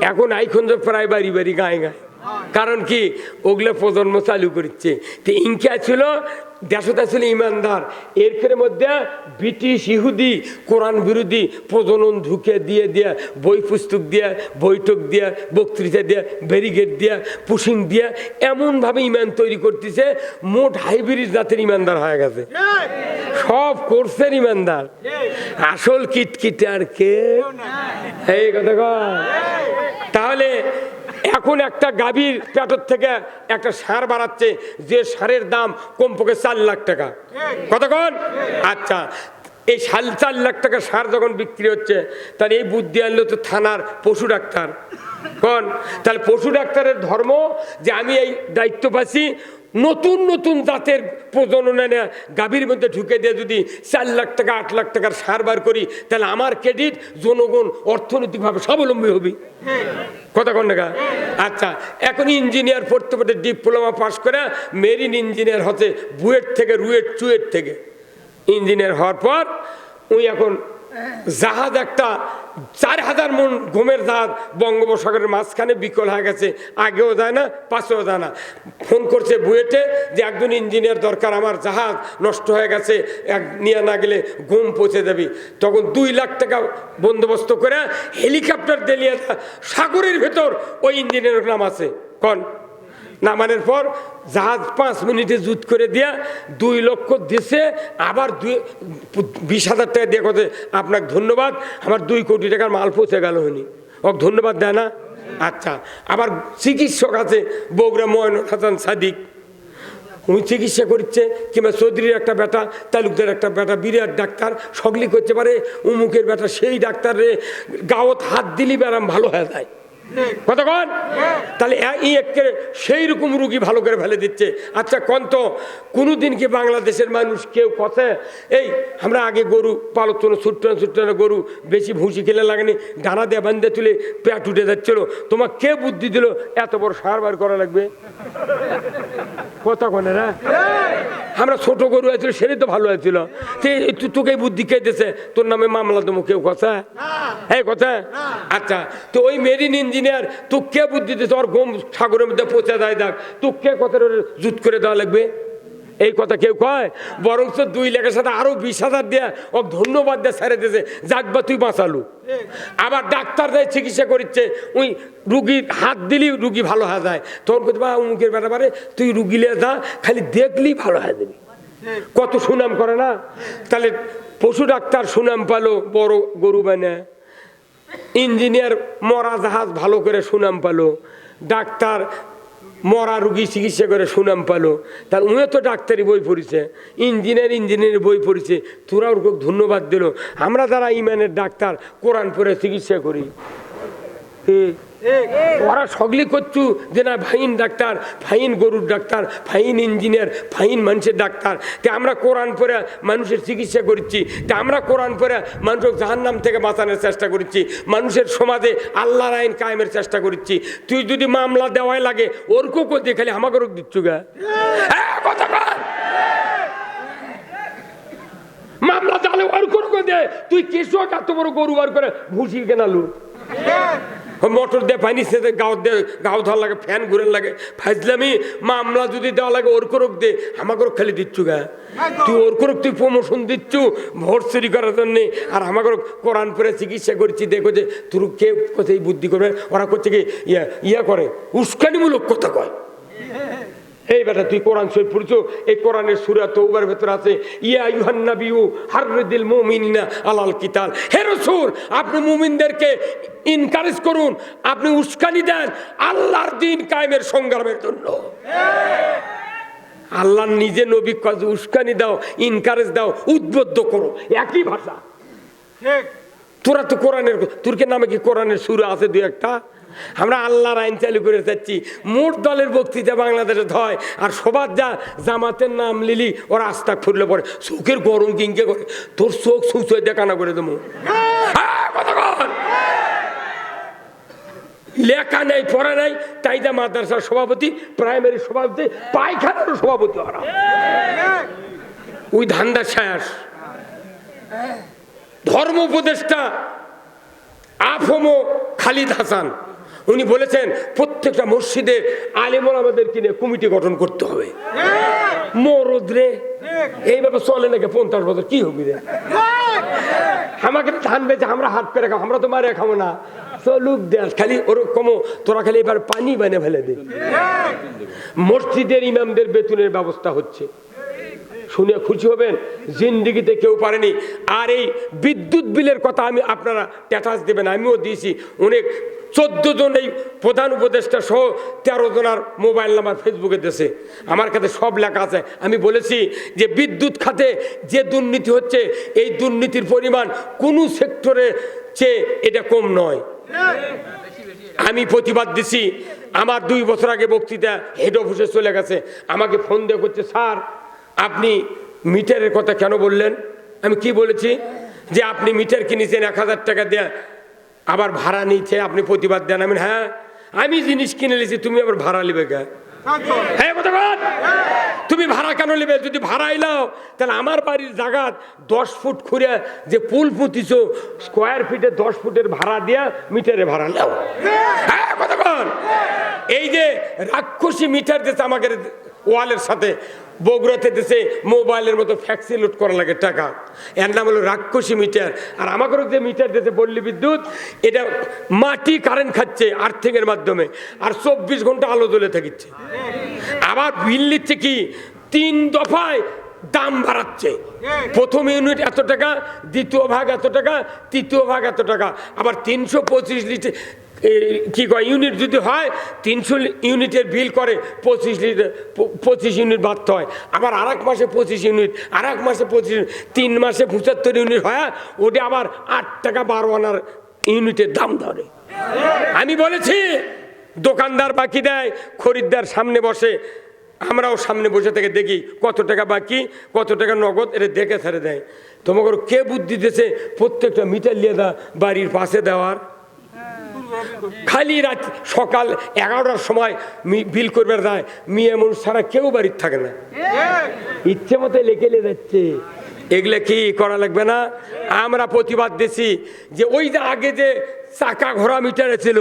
এখন আইখন তো প্রায় বাড়ি বাড়ি গায়ে গায়ে। কারণ কি? ওগুলো প্রজন্ম চালু করছে। তো ইনকা ছিল দেশতা ছিল ইমানদার। এর ফের মধ্যে ব্রিটিশ ইহুদি, কোরআন বিরোধী প্রজনন ঢুকে দিয়ে দিয়ে, বই পুস্তক দিয়ে, বৈঠক দিয়ে, বক্তৃতা দিয়ে ব্যারিগেড দিয়ে, পুশিং দিয়ে এমনভাবে ইমান তৈরি করতেছে, মোট হাইব্রিড জাতের ইমানদার হয়ে গেছে। সব কোর্সের ইমানদার। আসল কিটকিটে আর কে এই কথা। তাহলে এখন একটা গাভীর পেটর থেকে একটা সার বাড়াচ্ছে, যে সারের দাম কমপক্ষে চার লাখ টাকা। কতক্ষণ আচ্ছা এই সাল চার লাখ টাকা সার যখন বিক্রি হচ্ছে, তাহলে এই বুদ্ধি আনলো তো থানার পশু ডাক্তার। কন? তাহলে পশু ডাক্তারের ধর্ম যে আমি এই দায়িত্ব পাচ্ছি নতুন নতুন জাতের প্রজনন এনে গাভীর মধ্যে ঢুকে দিয়ে যদি চার লাখ টাকা, আট লাখ টাকার সার বার করি, তাহলে আমার ক্রেডিট, জনগণ অর্থনৈতিকভাবে স্বাবলম্বী হবে। কথা কোন টাকা আচ্ছা এখন ইঞ্জিনিয়ার পড়তে পড়তে ডিপ্লোমা পাস করে মেরিন ইঞ্জিনিয়ার হতে বুয়েট থেকে, রুয়েট, চুয়েট থেকে। ইঞ্জিনিয়ার হওয়ার পর উনি এখন জাহাজ একটা চার হাজার মন ঘুমের জাহাজ বঙ্গোপসাগরের মাঝখানে বিকল হয়ে গেছে। আগেও যায় না, পাশেও যায় না। ফোন করছে বুয়েটে যে একজন ইঞ্জিনিয়ার দরকার, আমার জাহাজ নষ্ট হয়ে গেছে, এক নিয়ে না গেলে ঘুম পৌঁছে যাবি। তখন দুই লাখ টাকা বন্দোবস্ত করে হেলিকপ্টার দিলিয়ে সাগরের ভেতর ওই ইঞ্জিনিয়ারের নাম আছে। কন? নামানোর পর জাহাজ পাঁচ মিনিটে জুত করে দিয়া দুই লক্ষ দিছে আবার দুই, বিশ হাজার টাকা দিয়ে কথা আপনাকে ধন্যবাদ, আমার দুই কোটি টাকার মাল পৌঁছে গেল হয়নি। ও ধন্যবাদ দেয় না? আচ্ছা আবার চিকিৎসক আছে, বগুড়া ময়ন হাসান সাদিক। উনি চিকিৎসা করছে কিংবা চৌধুরীর একটা বেটা, তালুকদার একটা বেটা, বিরাট ডাক্তার সকলি করতে পারে, উমুকের বেটা, সেই ডাক্তার রে গাওত হাত দিলি ব্যারাম ভালো হয়ে যায়। কতক্ষণ? তাহলে এই একে সেই রকম রুগী ভালো করে ফেলে দিচ্ছে। আচ্ছা কন্ত কোনোদিন কি বাংলাদেশের মানুষ কেউ কথা এই আমরা আগে গরু পালতো না ছুটতো না গরু বেশি ভুসি খেলে লাগেনি ডানা দিয়ে বান্ধে তুলে পেট উঠে যাচ্ছিল তোমার কে বুদ্ধি দিল এত বড় সার বার করা লাগবে? কথা কনে না আমরা ছোট গরু আছিল সেটাই তো ভালো আছিল তোকে বুদ্ধি কে দিছে তোর নামে মামলা দেবো কেউ কথা হ্যাঁ কথা আচ্ছা তো ওই মেরিন ইঞ্জিনিয়ার তো কে বুদ্ধি দিছে, ওর গম সাগরের মধ্যে পচে দেয় দেখ। তো কে কথা জুত করে দেওয়া লাগবে। এই কথা কেউ কয়? বরঞ্চ দুই লেখের সাথে আরও বিশ হাজার দেয়া ও ধন্যবাদ দিয়ে ছেড়ে দিয়েছে। যাক বা তুই বাঁচালু। আবার ডাক্তার দেয় চিকিৎসা করছে ওই রুগীর হাত দিলি রুগী ভালো হয়ে যায়। তোর কথা বা, অমুকের ব্যাপারে তুই রুগীলে যা, খালি দেখলি ভালো হয়ে যাবি। কত সুনাম করে না? তাহলে পশু ডাক্তার সুনাম পালো বড় গরু বানা। ইঞ্জিনিয়ার মরা জাহাজ ভালো করে সুনাম পালো, ডাক্তার মরা রুগী চিকিৎসা করে সুনাম পালো। তার উনিও তো ডাক্তারি বই পড়েছে, ইঞ্জিনিয়ার ইঞ্জিনিয়ার বই পড়েছে তোরা ওর খুব ধন্যবাদ দিল। আমরা যারা ইমানের ডাক্তার, কোরআন পরে চিকিৎসা করি? ওরা সগলি করছু যে না ফাইন ডাক্তার ফাইন গরুর ডাক্তার ফাইন ইঞ্জিনিয়ার ফাইন মানুষের ডাক্তার। তে আমরা কোরআন পরে মানুষের চিকিৎসা করছি। তে আমরা কোরআন পরে মানুষের জাহান্নাম থেকে বাঁচানোর চেষ্টা করছি। মানুষের সমাজে আল্লাহর আইন কায়েমের চেষ্টা করছি। তুই যদি মামলা দেওয়াই লাগে ওর কো করতে খালি আমাকে রোগ দিচ্ছু গা। হ্যাঁ, মামলা চালে ওর কোন দে। তুই কৃষক এত বড় গরু বার করে ভুসি কেনালু। মোটর দিয়ে পানি সেতে গাও দে গাও ধর লাগে, ফ্যান ঘুরে লাগে। ফাইজলামি মামলা যদি দেওয়া লাগে ওর করুক দে আমাকে খালি দিচ্ছু গা। তুই ওর করুক, তুই প্রমোশন দিচ্ছু, ভোট চুরি করার জন্যে। আর আমাকে কোরআন পরে চিকিৎসা করছি, দেখো যে তোর কে কোথায় বুদ্ধি করবে। ওরা করছে কি, ইয়া ইয়া করে। উস্কানিমূলক কথা কয়। এই বেটা তুই কোরআন শরীফ পড়ছো? এই কোরআনের সুরা তৌবার ভেতর আছে ইয়া ইউহান নাবিউ হাররিদিল মুমিনিনা আলাল কিতাল। হে রাসূল আপনি মুমিনদেরকে ইনকারেজ করুন আপনি উস্কানি দেন আল্লাহর দিন কায়েমের সংগ্রামের জন্য। আল্লাহ নিজে নবী কাজ উস্কানি দাও ইনকারেজ দাও উদ্বুদ্ধ করো। একই ভাষা। তোরা তো কোরআনের তুর্কের নামে কি কোরআনের সুর আছে দু একটা? আমরা আল্লাহর আইন চালু করে যাচ্ছি। মোট দলের বক্তৃতা বাংলাদেশে হয় আর সবার যা জামাতের নাম লিলি, ওরা আস্তাক ফুরলে পরে চোখের গরম কিংকে করে। তোর চোখ সুচয় দেখানা করে দেবো। হ্যাঁ। লেখা নেই, পড়া নেই, তাই যা মাদ্রাসার সভাপতি, প্রাইমারি সভাপতি, পায়খানারও সভাপতি ওরা। ওই ধান্দার সায়াস। ধর্ম উপদেষ্টা, আফমো খালিদ হাসান। উনি বলেছেন প্রত্যেকটা মসজিদে আলেমন আমাদের কিনে কমিটি গঠন করতে হবে। মরদ রে এইভাবে চলে নাকি পঞ্চাশ বছর কি হবি রে? আমাকে ধান বেঁচে আমরা হাত পেরে খাব আমরা তো মারে খাব না। চলুক দেশ খালি ওরকম তোরা খালি এবার পানি বানে ফেলে দে। মসজিদের ইমামদের বেতনের ব্যবস্থা হচ্ছে। শুনে খুশি হবেন জিন্দিগিতে কেউ পারেনি। আর এই বিদ্যুৎ বিলের কথা আমি আপনারা ট্যাটাস দেবেন আমিও দিয়েছি। অনেক চোদ্দ জন এই প্রধান উপদেষ্টা সহ তেরো জনার মোবাইল নাম্বার ফেসবুকে দেশে আমার কাছে সব লেখা আছে। আমি বলেছি যে বিদ্যুৎ খাতে যে দুর্নীতি হচ্ছে, এই দুর্নীতির পরিমাণ কোনো সেক্টরে চেয়ে এটা কম নয়। আমি প্রতিবাদ দিছি। আমার দুই বছর আগে বক্তৃতা হেড অফিসে চলে গেছে। আমাকে ফোন দিয়ে করছে, স্যার, আপনি মিটারের কথা কেন বললেন? আমি কি বলেছি? যে আপনি মিটার কিনেছেন এক হাজার টাকা দেয়া আবার ভাড়া নিচ্ছে, আপনি প্রতিবাদ দেন। আমি হ্যাঁ আমি জিনিস কিনে নিয়েছি তুমি আবার ভাড়া নেবে কে? হ্যাঁ তুমি ভাড়া কেন নেবে? যদি ভাড়া এলাও তাহলে আমার বাড়ির জায়গা দশ ফুট খুঁড়ে যে পুল পুঁতিছ স্কোয়ার ফিটে দশ ফুটের ভাড়া দিয়া মিটারে ভাড়া নাও। হ্যাঁ এই যে রাক্ষসী মিটার দিচ্ছে আমাকে ওয়ালের সাথে বগুড়াতে দেশে মোবাইলের মতো ফ্যাক্সি লোড করা লাগে টাকা। এর নাম হলো রাক্ষসী মিটার। আর আমাকেও যে মিটার দিয়েছে পল্লী বিদ্যুৎ, এটা মাটি কারেন্ট খাচ্ছে আর্থিংয়ের মাধ্যমে, আর চব্বিশ ঘণ্টা আলো জ্বলে থাকিচ্ছে। আবার বিল নিচ্ছে কি? তিন দফায় দাম বাড়াচ্ছে। প্রথম ইউনিট এত টাকা, দ্বিতীয় ভাগ এত টাকা, তৃতীয় ভাগ এত টাকা। আবার তিনশো পঁচিশ লিটার কি কয় ইউনিট যদি হয়, তিনশো ইউনিটের বিল করে, পঁচিশ লিটার পঁচিশ ইউনিট বাড়তে হয়। আবার আর এক মাসে পঁচিশ ইউনিট আর এক মাসে পঁচিশ তিন মাসে পঁচাত্তর ইউনিট হয়, ওটা আবার আট টাকা বারো আনার ইউনিটের দাম ধরে। আমি বলেছি, দোকানদার বাকি দেয়, খরিদ্দার সামনে বসে, আমরাও সামনে বসে থেকে দেখি কত টাকা বাকি, কত টাকা নগদ, এটা দেখে ছেড়ে দেয়। তোমাকে কে বুদ্ধি দিয়েছে প্রত্যেকটা মিটার নিয়ে দা বাড়ির পাশে দেওয়ার। খালি রাত সকাল এগারোটার সময় বিল করবে দেয় মেয়ে মানুষ ছাড়া কেউ বাড়ির থাকে না। ইচ্ছে মতো লেগে লে যাচ্ছে। এগুলো কি করা লাগবে না? আমরা প্রতিবাদ দিছি যে ওই যে আগে যে চাকা ঘোড়া মিটারে ছিল,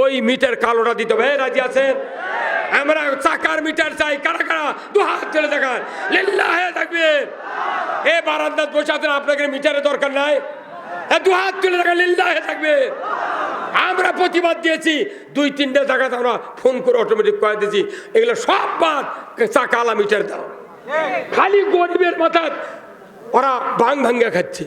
ওই মিটার কালোটা দিতে হবে। রাজি আছেন? আমরা চাকার মিটার চাই। কারা কারা? দু হাত চলে দেখান। লিল্লাহে থাকবেন এ বারান্দাত বসে আছেন আপনাকে মিটারের দরকার নাই? দু হাত তুলে দেখান। লিল্লাহে থাকবেন আমরা প্রতিবাদ দিয়েছি। দুই, তিনটে জায়গাতে আমরা ফোন করে অটোমেটিক করে দিয়েছি। এগুলো সব বাদ চাকালা মিটার দাও। খালি গরিবের মাথা ওরা ভাং ভাঙ্গা খাচ্ছে।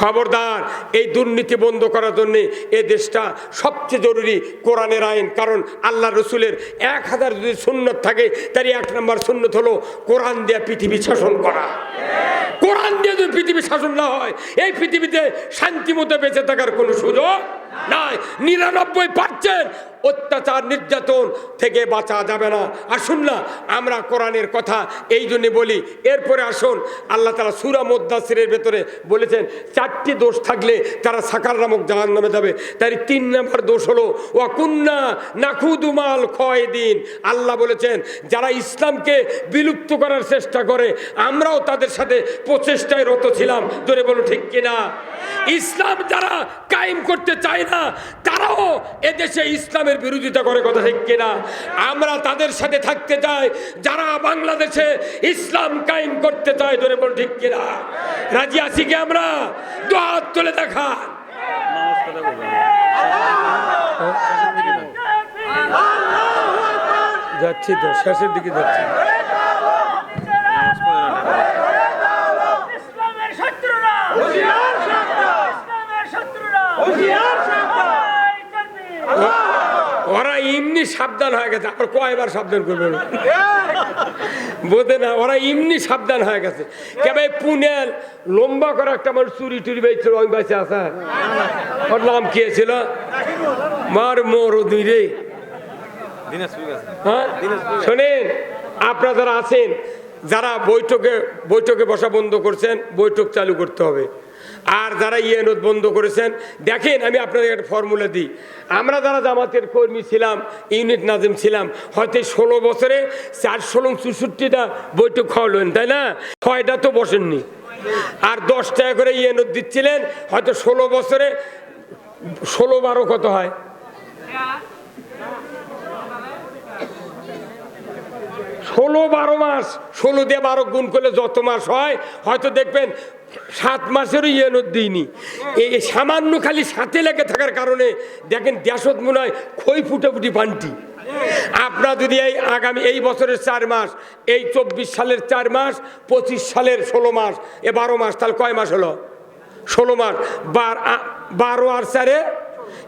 খবরদার, এই দুর্নীতি বন্ধ করার জন্যে এ দেশটা সবচেয়ে জরুরি কোরআনের আইন। কারণ আল্লাহ রসুলের এক হাজার যদি সুন্নত থাকে তারই এক নম্বর সুন্নত হলো কোরআন দিয়ে পৃথিবী শাসন করা। কোরআন দিয়ে যদি পৃথিবী শাসন না হয়, এই পৃথিবীতে শান্তি মতো বেঁচে থাকার কোনো সুযোগ নাই নিরানব্বই পার্সেন্ট অত্যাচার নির্যাতন থেকে বাঁচা যাবে না। আসুন না, আমরা কোরআনের কথা এই জন্যে বলি, এরপরে আসুন, আল্লাহ তালা সুরা মোদ্দাসিরের ভেতরে বলেছেন, চারটি দোষ থাকলে তারা সাকার নামক জাহান নামে যাবে। তাই তিন নম্বর দোষ হলো ওয়াকুন্না নাকুদুমাল দিন আল্লাহ বলেছেন, যারা ইসলামকে বিলুপ্ত করার চেষ্টা করে, আমরাও তাদের সাথে প্রচেষ্টায় রত ছিলাম। ধরে বলো ঠিক কিনা? ইসলাম যারা কায়েম করতে চায় না, তারাও এদেশে ইসলামের বিরোধিতা করে কথা ঠিক কিনা? আমরা তাদের সাথে থাকতে চাই, যারা বাংলাদেশে ইসলাম কায়েম করতে চায়, ধরে বল ঠিক কিনা? রাজি আছি কি আমরা? দু হাত তুলে দেখা যাচ্ছি তো, শেষের দিকে যাচ্ছি ইসলামের শত্রুরা ইসলামের শত্রুরা আল্লাহ তাকবীর। ওরা এমনি সাবধান হয়ে গেছে। আবার কয়বার সাবধান করবে? বোঝে না, ওরা এমনি সাবধান হয়ে গেছে। কেবে পুনেল লম্বা করে একটা মানুষ চুরি টুরি বেঁচছিল, ওই বেঁচে আসা ওর নাম কি ছিল? মার মোর দুই রে। হ্যাঁ? শোনেন, আপনারা যারা আছেন, যারা বৈঠকে বৈঠকে বসা বন্ধ করছেন, বৈঠক চালু করতে হবে। আর যারা ইয়েনত বন্ধ করেছেন, দেখেন আমি আপনাদের একটা ফর্মুলা দিই। আমরা যারা জামাতের কর্মী ছিলাম, ইউনিট নাজিম ছিলাম, হয়তো ষোলো বছরে চার ষোলো চৌষট্টিটা বৈঠক খাওয়ালেন, তাই না? ছয়টা তো বসেননি। আর দশ টাকা করে ইয়েনত দিচ্ছিলেন, হয়তো ষোলো বছরে ষোলো বারো কত হয়? ষোলো বারো মাস, ষোলো দিয়ে বারো গুণ করলে যত মাস হয়, হয়তো দেখবেন সাত মাসেরও ইয়ে দিইনি। এই সামান্য খালি সাথে লেগে থাকার কারণে দেখেন দেশত মনে হয় খই ফুটাফুটি পান্টি আপনার যদি এই আগামী এই বছরের চার মাস, এই চব্বিশ সালের চার মাস, পঁচিশ সালের ষোলো মাস, এ বারো মাস, তাহলে কয় মাস হলো? ষোলো মাস। বার বারো আর চারে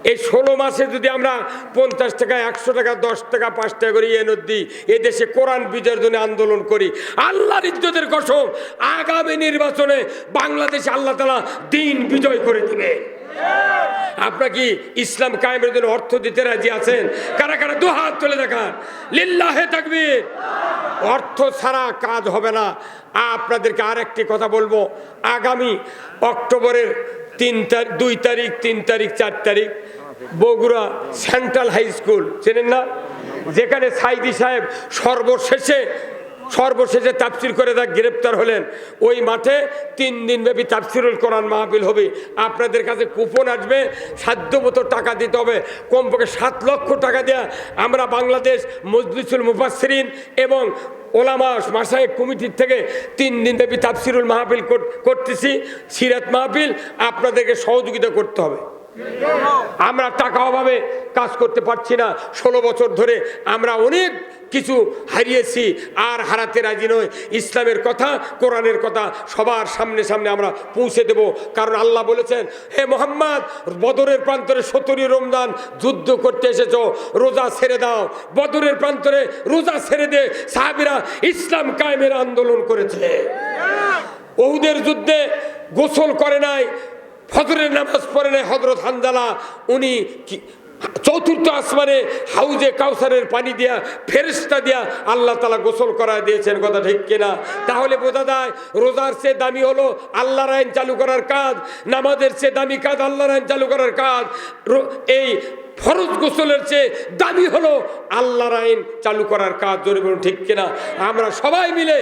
এই ষোলো মাসে যদি আমরা পঞ্চাশ টাকা, একশো টাকা, দশ টাকা, পাঁচ টাকা করে দিই, এ দেশে কোরআন বিজয়ের জন্য আন্দোলন করি, আল্লাহর ইজ্জতের কসম, আগামী নির্বাচনে বাংলাদেশে আল্লাহ তালা দিন বিজয় করে দিবে। আপনার কি ইসলাম কায়েমের জন্য অর্থ দিতে রাজি আছেন? কারা কারা? দু হাত তুলে দেখান। লিল্লাহে তাকবীর। অর্থ ছাড়া কাজ হবে না। আপনাদেরকে আরেকটি কথা বলব। আগামী অক্টোবরের তিন তারিখ, দুই তারিখ, তিন তারিখ, চার তারিখ, বগুড়া সেন্ট্রাল হাই স্কুল, চেনেন না? যেখানে সাইদি সাহেব সর্বশেষে সর্বশেষে তাফসির করে তা গ্রেপ্তার হলেন। ওই মাঠে তিন দিন ব্যাপী তাফসিরুল কোরআন মাহফিল হবে। আপনাদের কাছে কুপন আসবে সাধ্য মতো টাকা দিতে হবে। কমপক্ষে সাত লক্ষ টাকা দেয়া আমরা বাংলাদেশ মজলিসুল মুফাসরিন এবং ওলামা মাসায়েক কমিটির থেকে তিন দিন ব্যাপী তাফসিরুল মাহফিল করতেছি। সিরাত মাহফিল আপনাদেরকে সহযোগিতা করতে হবে। আমরা টাকা অভাবে কাজ করতে পারছি না। ষোলো বছর ধরে আমরা অনেক কিছু হারিয়েছি আর হারাতে রাজি নয় ইসলামের কথা কোরআনের কথা সবার সামনে সামনে আমরা পৌঁছে দেব। কারণ আল্লাহ বলেছেন হে মোহাম্মদ বদরের প্রান্তরে সতেরো রমজান যুদ্ধ করতে এসেছ রোজা ছেড়ে দাও। বদরের প্রান্তরে রোজা ছেড়ে দে সাহাবিরা ইসলাম কায়েমের আন্দোলন করেছে। ওহুদের যুদ্ধে গোসল করে নাই ফজরের নামাজ পড়েন হজরত হানজালা উনি চতুর্থ আসমানে হাউজে কাউসারের পানি দিয়া ফেরিস্তা দিয়া আল্লাহ তালা গোসল করা দিয়েছেন, কথা ঠিক কিনা? তাহলে বোঝা যায় রোজার সে দামি হলো আল্লাহর আইন চালু করার কাজ, নামাজের সে দামি কাজ আল্লাহর আইন চালু করার কাজ। এই ফরজ গোসলের চেয়ে দাবি হলো আল্লাহর আইন চালু করার কাজ, জোরে বলুন ঠিক কিনা? আমরা সবাই মিলে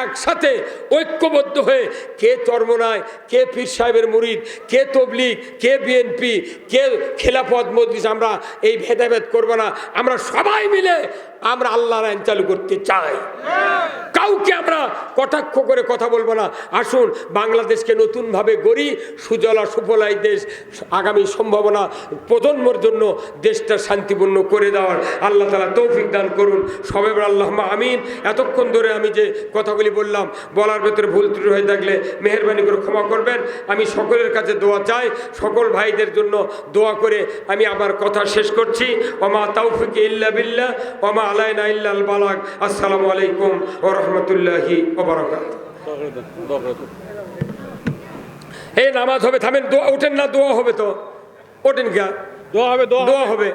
একসাথে ঐক্যবদ্ধ হয়ে কে চর্মনায়, কে পীর সাহেবের মুরিদ, কে তবলিগ, কে বিএনপি, কে খেলাফত মজলিস, আমরা এই ভেদাভেদ করব না। আমরা সবাই মিলে আমরা আল্লাহর আইন চালু করতে চাই। কাউকে আমরা কটাক্ষ করে কথা বলব না। আসুন, বাংলাদেশকে নতুনভাবে গড়ি, সুজলা, সুফলাই দেশ, আগামী সম্ভাবনা প্রজন্মর জন্য দেশটা শান্তিপূর্ণ করে দেওয়ার আল্লাহ তালা তৌফিক দান করুন। সবে আল্লাহ আমিন। এতক্ষণ ধরে আমি যে কথাগুলি বললাম, বলার ভেতরে ভুল ত্রুটি হয়ে থাকলে মেহরবানি করে ক্ষমা করবেন। আমি সকলের কাছে দোয়া চাই, সকল ভাইদের জন্য দোয়া করে আমি আমার কথা শেষ করছি। ওমা তাউফিক ইল্লা বিল্লাহ, ওমা আলাইনা ইল্লাল বালাক আসসালামু আলাইকুম ও রহমতুল্লাহি এই নামাজ হবে থামেন দোয়া ওঠেন না দোয়া হবে তো। ওঠেন গা দোয়া হবে দোয়া দোয়া হবে।